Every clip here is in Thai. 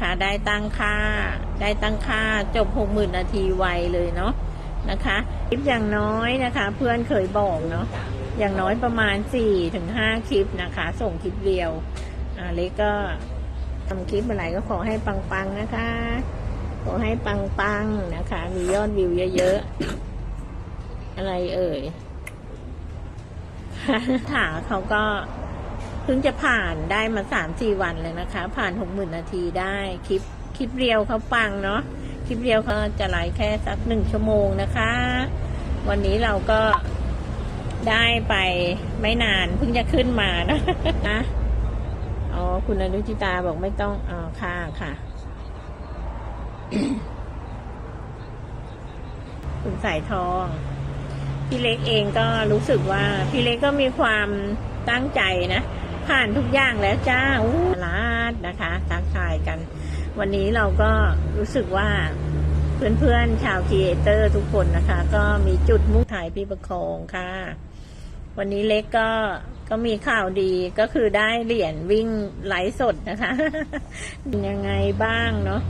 นะคะ ได้ตั้งค่า ได้ตั้งค่าจบหกหมื่นนาทีไวเลยเนาะนะคะคลิปอย่างน้อยนะคะ เพื่อนเคยบอกเนาะอย่างน้อยประมาณสี่ถึงห้าคลิปนะคะ ส่งคลิปเดียวอ่าเล็กก็ทำคลิปอะไรก็ขอให้ปังๆนะคะ ขอให้ปังๆนะคะ มียอดวิวเยอะๆ อะไรเอ่ยถาเขาก็ เพิ่งจะผ่านได้มาสามสี่วันเลยนะคะ ผ่านหกหมื่นนาทีได้ คลิปคลิปเรียวเขาปังเนาะคลิปเรียวเขาจะไลฟ์แค่สักหนึ่งชั่วโมงนะคะ วันนี้เราก็ได้ไปไม่นานเพิ่งจะขึ้นมานะนะอ๋อคุณอนุจิตาบอกไม่ต้องอ๋อค่ะค่ะ คุณสายทอง พี่เล็กเองก็รู้สึกว่า พี่เล็กก็มีความตั้งใจนะ ผ่านทุกอย่างแล้วจ้าอู้ลาดนะคะทักทายกัน วันนี้เราก็รู้สึกว่าเพื่อนๆชาวครีเอเตอร์ทุกคนนะคะ ก็มีจุดมุ่งถ่ายพี่ประคองค่ะ วันนี้เล็กก็ก็มีข่าวดีก็คือได้เหรียญวิ่งไหลสดนะคะยังไงบ้างเนาะ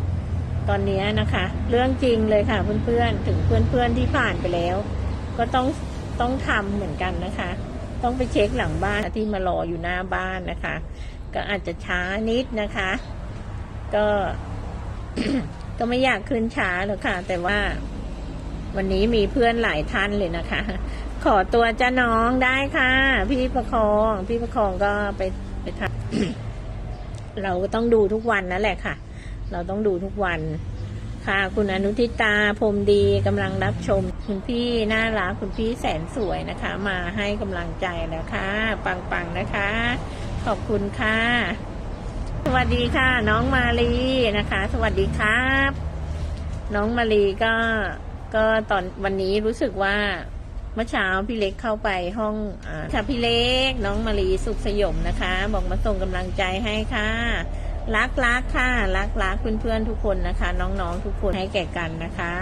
ตอนนี้นะคะ เรื่องจริงเลยค่ะเพื่อนๆถึงเพื่อนๆที่ผ่านไปแล้ว ก็ต้องต้องทำเหมือนกันนะคะ ต้องไปเช็คหลังบ้านที่มารออยู่หน้าบ้านนะคะ ก็อาจจะช้านิดนะคะ ก็ก็ไม่อยากขึ้นช้าหรอกค่ะ แต่ว่าวันนี้มีเพื่อนหลายท่านเลยนะคะ ขอตัวจ้าน้องได้ค่ะ พี่ประคอง พี่ประคองก็ไปไปทำเราก็ต้องดูทุกวันนั่นแหละค่ะ เราต้องดูทุกวัน ค่ะคุณอนุทิตาพรมดีกำลังรับชม คุณพี่น่ารักคุณพี่แสนสวยนะคะ มาให้กำลังใจแล้วค่ะปังๆนะคะ ขอบคุณค่ะ สวัสดีค่ะ น้องมาลีนะคะ สวัสดีครับ น้องมาลีก็ก็ตอนวันนี้รู้สึกว่าเมื่อเช้าพี่เล็กเข้าไปห้องอค่ะพี่เล็ก น้องมาลีสุขสยมนะคะ บอกมาส่งกำลังใจให้ค่ะ รักรักค่ะ รักรักเพื่อนเพื่อนๆทุกคนนะคะ น้องๆทุกคนให้แก่กันนะคะ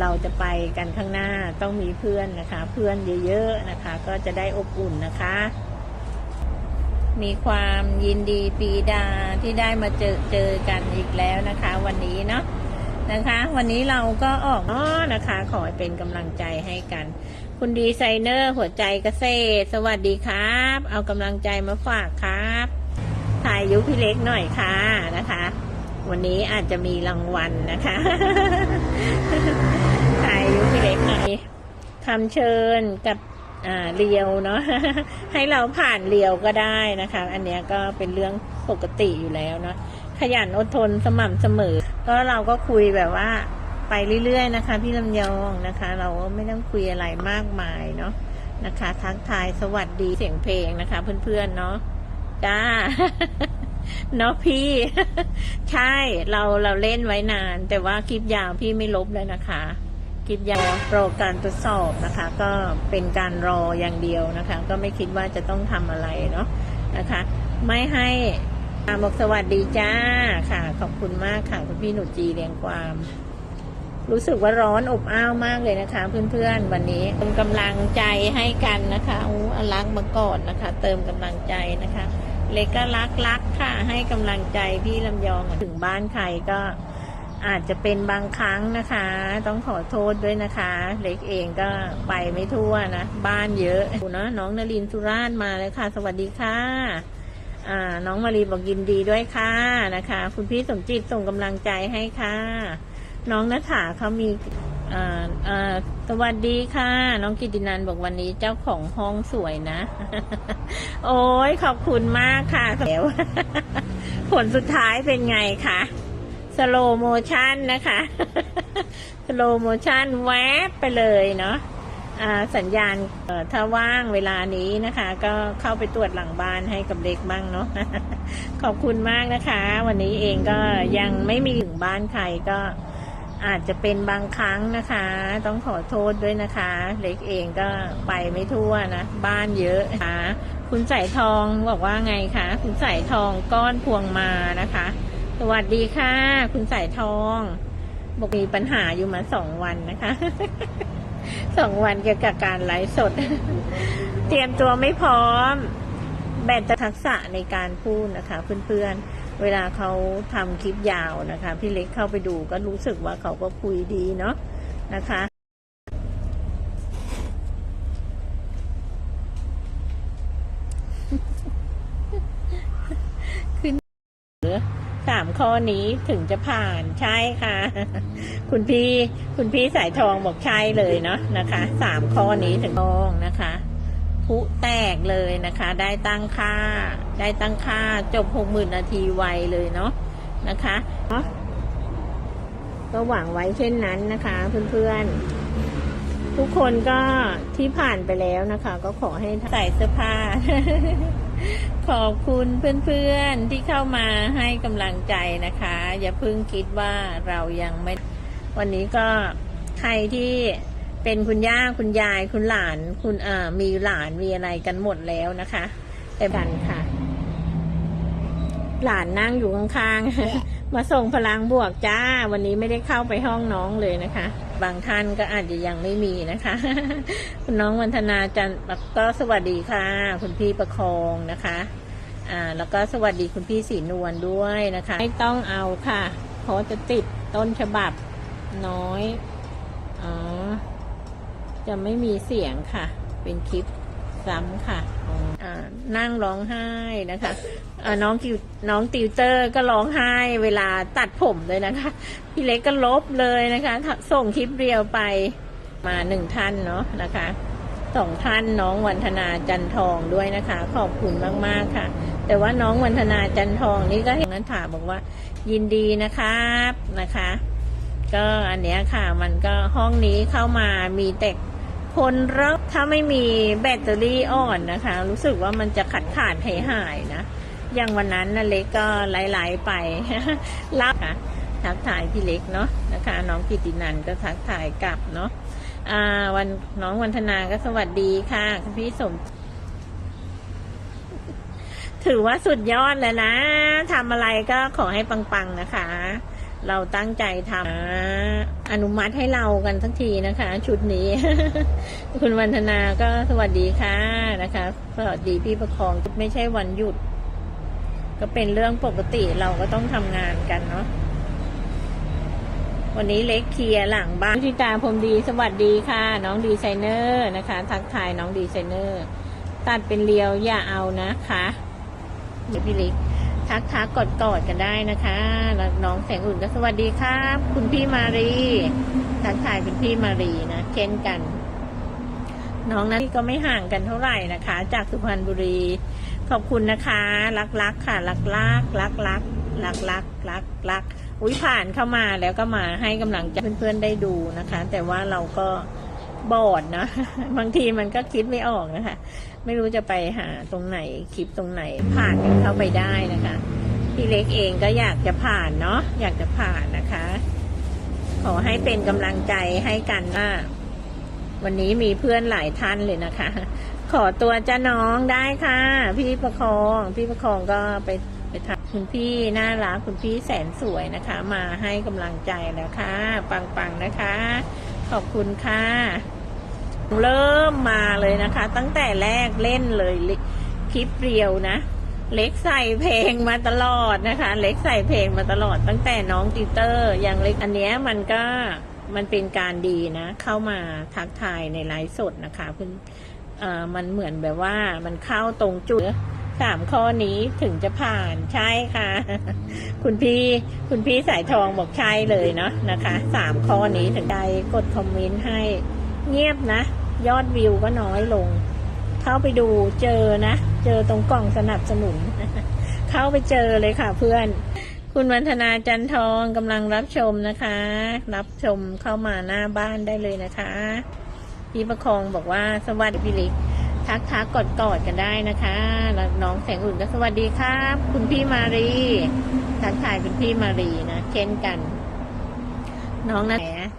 เราจะไปกันข้างหน้าต้องมีเพื่อนนะคะ เพื่อนเยอะๆนะคะ ก็จะได้อบอุ่นนะคะ มีความยินดีปีดาที่ได้มาเจอเจอกันอีกแล้วนะคะ วันนี้เนาะนะคะ วันนี้เราก็ออกเนาะนะคะ ขอให้เป็นกำลังใจให้กัน คุณดีไซเนอร์หัวใจเกษตร สวัสดีครับ เอากำลังใจมาฝากครับ ถ่ายยุพี่เล็กหน่อยค่ะนะคะ วันนี้อาจจะมีรางวัลนะคะถ่ายยุพี่เล็กหน่อยคำเชิญกับเรียวเนาะให้เราผ่านเรียวก็ได้นะคะ อันเนี้ยก็เป็นเรื่องปกติอยู่แล้วเนาะขยันอดทนสม่ำเสมอ ก็เราก็คุยแบบว่าไปเรื่อยๆนะคะ พี่ลำยองนะคะ เราก็ไม่ต้องคุยอะไรมากมายเนาะนะคะ ทักทายสวัสดีเสียงเพลงนะคะ เพื่อนๆเนาะ จ้าเนาะพี่ ใช่เราเราเล่นไว้นาน แต่ว่าคลิปยาวพี่ไม่ลบเลยนะคะ คลิปยาวรอการทดสอบนะคะ ก็เป็นการรออย่างเดียวนะคะ ก็ไม่คิดว่าจะต้องทำอะไรเนาะนะคะ ไม่ให้อาบอกสวัสดีจ้าค่ะ ขอบคุณมากค่ะคุณพี่หนุจีเรียงความ รู้สึกว่าร้อนอบอ้าวมากเลยนะคะ เพื่อนๆ วันนี้เป็นกำลังใจให้กันนะคะอู้อลักมาก่อนนะคะ เติมกำลังใจนะคะ เล็กก็รักรักค่ะ ให้กำลังใจพี่ลำยองถึงบ้านใครก็อาจจะเป็นบางครั้งนะคะ ต้องขอโทษด้วยนะคะ เล็กเองก็ไปไม่ทั่วนะ บ้านเยอะนะน้องนลินทร์สุราชมาเลยค่ะ สวัสดีค่ะน้องมารีบอกยินดีด้วยค่ะนะคะ คุณพี่สมจิตส่งกำลังใจให้ค่ะ น้องนัฐาเขามี อ่าอ่าสวัสดีค่ะ น้องกิตินันบอกวันนี้เจ้าของห้องสวยนะ โอ้ยขอบคุณมากค่ะแล้วผลสุดท้ายเป็นไงคะสโลโมชันนะคะสโลโมชันแวบไปเลยเนาะสัญญาณถ้าว่างเวลานี้นะคะ ก็เข้าไปตรวจหลังบ้านให้กับเด็กบ้างเนาะขอบคุณมากนะคะ วันนี้เองก็ยังไม่มีถึงบ้านใครก็ อาจจะเป็นบางครั้งนะคะ ต้องขอโทษด้วยนะคะ เล็กเองก็ไปไม่ทั่วนะ บ้านเยอะนะคะคุณสายทองบอกว่าไงคะ คุณสายทองก้อนพวงมานะคะ สวัสดีค่ะ คุณสายทองบอกมีปัญหาอยู่มาสองวันนะคะสองวันเกี่ยวกับการไลฟ์สด เตรียมตัวไม่พร้อม แบตทักษะในการพูดนะคะเพื่อนๆ เวลาเขาทำคลิปยาวนะคะ พี่เล็กเข้าไปดูก็รู้สึกว่าเขาก็คุยดีเนาะนะคะขึ้นสามข้อนี้ถึงจะผ่านใช่ค่ะ คุณพี่คุณพี่สายทองบอกใช่เลยเนาะนะคะสามข้อนี้ถึงทองนะคะ พุแตกเลยนะคะ ได้ตั้งค่า ได้ตั้งค่าจบหกหมื่นนาทีไวเลยเนาะนะคะเนาะก็หวังไว้เช่นนั้นนะคะ เพื่อนๆ ทุกคนก็ที่ผ่านไปแล้วนะคะ ก็ขอให้ใส่เสื้อผ้า ขอบคุณเพื่อนๆที่เข้ามาให้กำลังใจนะคะ อย่าเพิ่งคิดว่าเรายังไม่ วันนี้ก็ใครที่ เป็นคุณย่าคุณยายคุณหลาน คุณเอ่อมีหลานมีอะไรกันหมดแล้วนะคะแต่กันค่ะ หลานนั่งอยู่ข้างๆ มาส่งพลังบวกจ้า วันนี้ไม่ได้เข้าไปห้องน้องเลยนะคะ บางท่านก็อาจจะยังไม่มีนะคะ คุณน้องวันธนาจันทร์ก็สวัสดีค่ะ คุณพี่ประคองนะคะ อ่า แล้วก็สวัสดีคุณพี่สีนวลด้วยนะคะ ไม่ต้องเอาค่ะเพราะจะติดต้นฉบับน้อย อ๋อ จะไม่มีเสียงค่ะ เป็นคลิปซ้ำค่ะนั่งร้องไห้นะคะน้องกิวน้องติวเตอร์ก็ร้องไห้เวลาตัดผมเลยนะคะ พี่เล็กก็ลบเลยนะคะ ส่งคลิปเรียวไปมาหนึ่งท่านเนาะนะคะสองท่านน้องวันธนาจันทองด้วยนะคะ ขอบคุณมาก ๆ ค่ะ แต่ว่าน้องวันธนาจันทองนี่ก็เห็นนั้นถามบอกว่า ยินดีนะครับนะคะ ก็อันเนี้ยค่ะมันก็ห้องนี้เข้ามามีแต่ คนรักถ้าไม่มีแบตเตอรี่อ่อนนะคะ รู้สึกว่ามันจะขาดขาดหายหายนะ อย่างวันนั้นนะเล็กก็ไหลๆไปรับค่ะทักทายพี่เล็กเนาะนะคะ น้องกิตินันก็ทักทายกลับเนาะอ่าวันน้องวันธนาก็สวัสดีค่ะคุณพี่สม ถือว่าสุดยอดแล้วนะทำอะไรก็ขอให้ปังๆนะคะ เราตั้งใจทำอนุมัติให้เรากันทั้งทีนะคะ ชุดนี้ คุณวันธนาก็สวัสดีค่ะนะคะ สวัสดีพี่ประคองไม่ใช่วันหยุด ก็เป็นเรื่องปกติเราก็ต้องทำงานกันเนาะวันนี้เล็กเคลียร์หลังบ้านพิตาพรมดีสวัสดีค่ะ น้องดีไซเนอร์นะคะ ทักทายน้องดีไซเนอร์ ตัดเป็นเรียวอย่าเอานะคะเดี๋ยวพี่เล็ก ทักทักกดกอดกันได้นะคะแล้วน้องแสงอุ่นก็สวัสดีครับ คุณพี่มารีทักทายคุณพี่มารีนะเช่นกัน น้องนั้นก็ไม่ห่างกันเท่าไหร่นะคะ จากสุพรรณบุรี ขอบคุณนะคะ รักรักค่ะ รักรักรักรักรักรักรักรักอุ้ยผ่านเข้ามาแล้วก็มาให้กำลังใจเพื่อนๆได้ดูนะคะ แต่ว่าเราก็ บอดนะ บางทีมันก็คิดไม่ออกนะคะ ไม่รู้จะไปหาตรงไหนคลิปตรงไหนผ่านกันเข้าไปได้นะคะพี่เล็กเองก็อยากจะผ่านเนาะอยากจะผ่านนะคะ ขอให้เป็นกำลังใจให้กันว่าวันนี้มีเพื่อนหลายท่านเลยนะคะ ขอตัวจ้าน้องได้ค่ะ พี่ประคอง พี่ประคองก็ไปไปทำคุณพี่น่ารักคุณพี่แสนสวยนะคะ มาให้กำลังใจแล้วค่ะปังๆนะคะ ขอบคุณค่ะ เริ่มมาเลยนะคะ ตั้งแต่แรกเล่นเลยคลิปเรียวนะ เล็กใส่เพลงมาตลอดนะคะ เล็กใส่เพลงมาตลอด ตั้งแต่น้องติเตอร์อย่างเล็กอันเนี้ยมันก็มันเป็นการดีนะ เข้ามาทักทายในไลฟ์สดนะคะคุณเอ่อมันเหมือนแบบว่ามันเข้าตรงจุด สามข้อนี้ถึงจะผ่านใช่ค่ะ คุณพี่คุณพี่สายทองบอกใช่เลยเนาะนะคะสามข้อนี้ถึงได้กดคอมเมนต์ให้ เงียบนะ ยอดวิวก็น้อยลง เข้าไปดูเจอนะ เจอตรงกล่องสนับสนุน เข้าไปเจอเลยค่ะเพื่อน คุณวันธนาจันทองกำลังรับชมนะคะ รับชมเข้ามาหน้าบ้านได้เลยนะคะ พี่ประคองบอกว่าสวัสดีพี่เลิก ทักทักกอดกอดกันได้นะคะแล้วน้องแสงอุ่นก็สวัสดีครับ คุณพี่มารีทักทายคุณพี่มารีนะเช่นกัน น้องนะ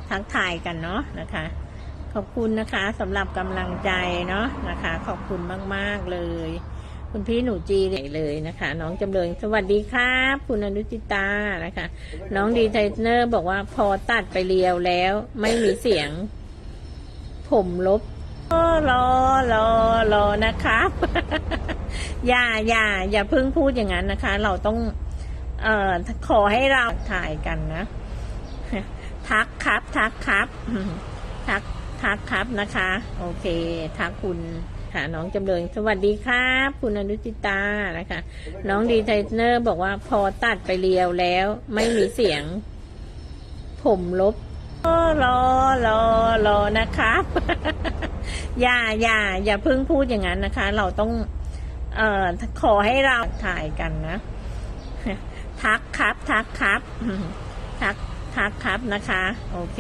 ทักทายกันเนาะนะคะ ขอบคุณนะคะสำหรับกำลังใจเนาะนะคะ ขอบคุณมากๆเลย คุณพี่หนูจีเลยนะคะ น้องจำเริญสวัสดีครับ คุณอนุจิตานะคะ น้องดีไทเนอร์บอกว่าพอตัดไปเรียวแล้ว ไม่มีเสียง ผมลบ รอรอรอนะครับ อย่าอย่าอย่าเพิ่งพูดอย่างนั้นนะคะ เราต้อง เอ่อขอให้เราถ่ายกันนะ ทักครับ ทักครับ ทักทักครับนะคะ โอเค ทักคุณค่ะน้องจำเริญสวัสดีครับ คุณอนุจิตานะคะ น้องดีไทเนอร์บอกว่าพอตัดไปเรียวแล้ว ไม่มีเสียง ผมลบ รอรอรอนะครับ อย่าอย่าอย่าเพิ่งพูดอย่างนั้นนะคะ เราต้อง เอ่อขอให้เราถ่ายกันนะ ทักครับ ทักครับ ทักทักครับนะคะ โอเค